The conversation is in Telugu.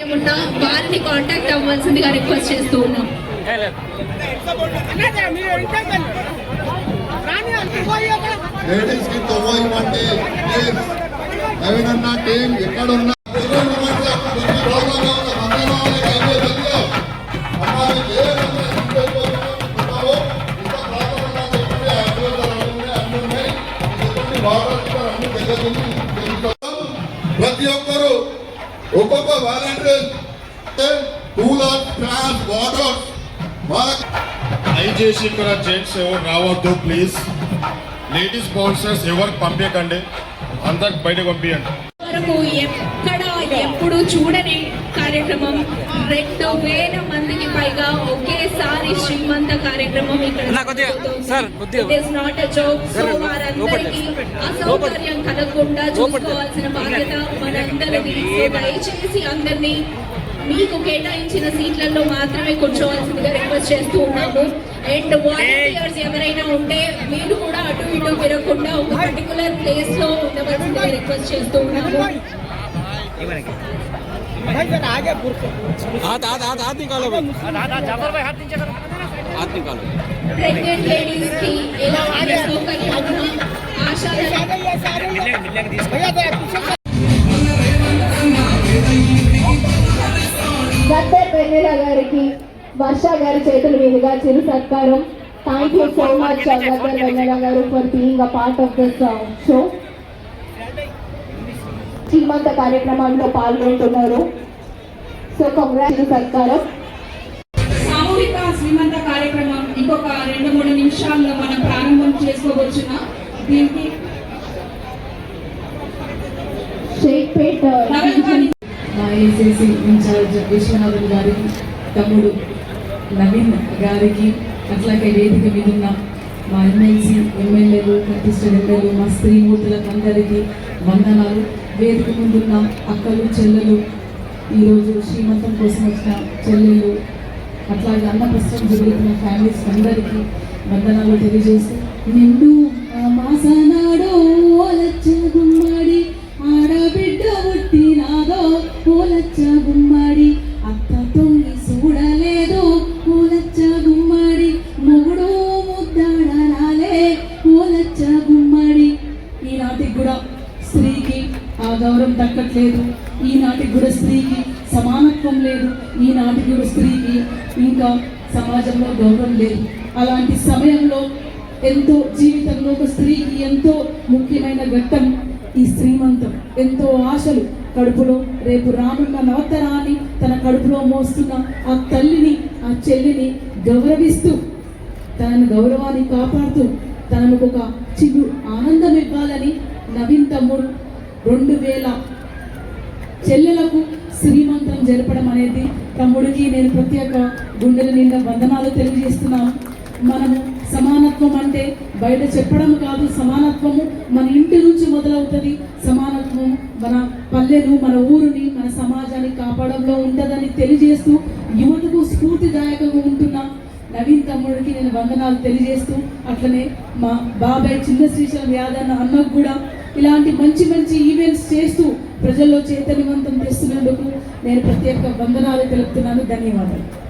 ఉన్నా వారిని కాంటాక్ట్ అవ్వాల్సిందిగా రిక్వెస్ట్ చేస్తూ ఉన్నాం. లేడీస్కి తొవ్వ ఇవ్వండి ప్లీజ్ టీం ఎక్కడ ఒక్కొక్క వాలంటీర్ టూ లాక్ ట్రాన్స్ వాటర్ వాళ్ళకి దయచేసి ఇక్కడ జెంట్స్ ఎవరు రావద్దు ప్లీజ్ లేడీస్ బౌన్సర్స్ ఎవరికి పంపించకండి అందరికి బయటకు పంపించండి వరకు ఎక్కడ ఎప్పుడు చూడని కార్యక్రమం. రెండు వేల మందికి పైగా శ్రీమంత కార్యక్రమం సార్, కొద్దిగా. నాట్ అ జోక్ సో వారందరికీ అసౌకర్యం కలగకుండా చూసుకోవాల్సిన బాధ్యత మనందరిది. దయచేసి అందరినీ మీకు కేటాయించిన సీట్లలో మాత్రమే కూర్చోవాల్సిందిగా రిక్వెస్ట్ చేస్తూ ఉన్నాము. అండ్ వాలంటీర్స్ ఎవరైనా ఉంటే మీరు కూడా అటు ఇటు తిరగకుండా ఒక పర్టికులర్ ప్లేస్లో ఉండవలసిందిగా రిక్వెస్ట్ చేస్తూ ఉన్నాము. हाथ हाथ हाथ हाथ निकालो भाई हाथ निकालो ప్రెగ్నెంట్ లేడీస్ కి ఎలాంటి సౌకర్యం ఉన్నా ఆశా గద్దర్ వెన్నెల గారికి వర్ష గారి చేతుల మీదుగా చిరు సత్కారం thank you so much Gaddar Vennela garu for being a part of this show Srimantha కార్యక్రమంలో పాల్గొంటున్నారు. సో కంగ్రాచులేషన్ సత్కారం సామూహిక శ్రీమంత కార్యక్రమం ఇంకొక రెండు మూడు నిమిషాల్లో మనం ప్రారంభం చేసుకోవచ్చున. దీనికి షేక్పేట్ ఏసీసీ ఇన్ఛార్జ్ విశ్వనాథన్ గారికి తమ్ముడు నవీన్ గారికి అట్లాగే వేదిక మీద ఉన్న మా ఎమ్మెల్సీ ఎమ్మెల్యేలు కనిపిస్తున్న ఎమ్మెల్యేలు మా స్త్రీమూర్తులకు అందరికీ వందనాలు. వేదిక ముందున్న అక్కలు చెల్లెలు. ఈరోజు శ్రీమంతం కోసం వచ్చిన చెల్లెలు అట్లాగే అన్నప్రస్థం జరుగుతున్న ఫ్యామిలీస్ అందరికీ వందనాలు తెలియజేసి నిండు మాసనాడో లచ్చ గుమ్మడి ఆడబిడ్డ పుట్టినాదో పూలచ్చ గుమ్మడి అత్త తొంగి చూడలేదో పూలచ్చ గుమ్మడి మొగుడు ముద్దాడనాలే పూలచ్చ గుమ్మడి. గౌరవం దక్కట్లేదు. ఈనాటికి కూడా స్త్రీకి సమానత్వం లేదు. ఈనాటికి కూడా స్త్రీకి ఇంకా సమాజంలో గౌరవం లేదు. అలాంటి సమయంలో ఎంతో జీవితంలో ఒక స్త్రీకి ఎంతో ముఖ్యమైన ఘట్టం ఈ శ్రీమంతం. ఎంతో ఆశలు కడుపులో రేపు రానున్న నవతరాన్ని తన కడుపులో మోస్తున్న ఆ తల్లిని ఆ చెల్లిని గౌరవిస్తూ తనను గౌరవాన్ని కాపాడుతూ తనకు ఒక చిగు ఆనందం ఇవ్వాలని నవీన్ తమ్ముడు రెండు వేల చెల్లెలకు శ్రీమంతం జరపడం అనేది తమ్ముడికి నేను ప్రత్యేక గుండెల నిండా వందనాలు తెలియజేస్తున్నాను. మనము సమానత్వం అంటే బయట చెప్పడం కాదు సమానత్వము మన ఇంటి నుంచి మొదలవుతుంది. సమానత్వం మన పల్లెను మన ఊరుని మన సమాజాన్ని కాపాడంలో ఉంటుందని తెలియజేస్తూ యువతకు స్ఫూర్తిదాయకంగా ఉంటున్న నవీన్ తమ్ముడికి నేను వందనాలు తెలియజేస్తూ అట్లనే మా బాబాయ్ చిన్న శ్రీశైలం యాదన్న అన్నకు కూడా ఇలాంటి మంచి మంచి ఈవెంట్స్ చేస్తూ ప్రజల్లో చైతన్యవంతం చేస్తున్నందుకు నేను ప్రత్యేక వందనాలు తెలుపుతున్నాను. ధన్యవాదాలు.